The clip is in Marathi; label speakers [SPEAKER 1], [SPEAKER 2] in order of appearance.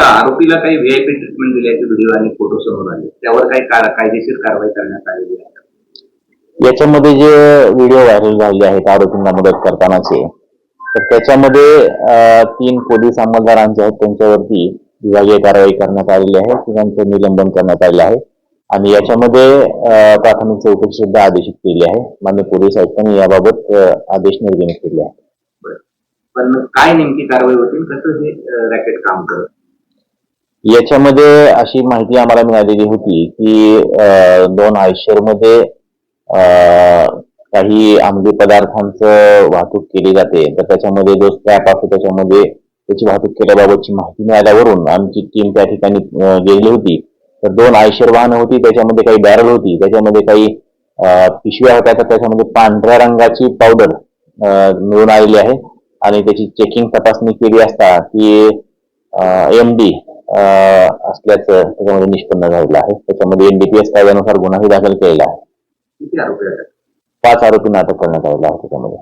[SPEAKER 1] आरोपीला काही व्हीआयपी ट्रीटमेंट दिल्याचे व्हिडिओ आणि फोटो समोर आले. त्यावर काही कायदेशीर कारवाई करण्यात आलेली आहे.
[SPEAKER 2] याच्यामध्ये जे व्हिडिओ व्हायरल झाले आहेत आरोपींना मदत करतानाचे तर त्याच्यामध्ये तीन पोलीस अंमलदारांचे आहेत त्यांच्यावरती विभागीय कारवाई करण्यात आलेली आहे त्यांचं निलंबन करण्यात आलेलं आहे. आणि याच्यामध्ये प्राथमिक चौकशी सुद्धा आदेशित केली आहे. मान्य पोलीस आयुक्तांनी याबाबत आदेश निर्गमित केले आहे.
[SPEAKER 1] पण काय नेमकी कारवाई होती कसं हे रॅकेट काम करत?
[SPEAKER 2] याच्यामध्ये अशी माहिती आम्हाला मिळालेली होती की दोन आयशरमध्ये काही अंमली पदार्थांचं वाहतूक केली जाते. तर त्याच्यामध्ये जो स्क्रॅप असतो त्याच्यामध्ये त्याची वाहतूक केल्याबाबतची माहिती मिळाल्यावरून आमची टीम त्या ठिकाणी गेली गेलेली होती. तर दोन आयशर वाहनं होती त्याच्यामध्ये काही बॅरल होती त्याच्यामध्ये काही पिशव्या होत्या तर त्याच्यामध्ये पांढऱ्या रंगाची पावडर मिळून आलेली आहे. आणि त्याची चेकिंग तपासणी केली असता की एम डी असल्याचं त्याच्यामध्ये निष्पन्न झालेलं आहे. त्याच्यामध्ये एनडीपीएस कायद्यानुसार गुन्हाही दाखल केलेला आहे. पाच आरोपींना अटक करण्यात आलेला आहे त्याच्यामध्ये.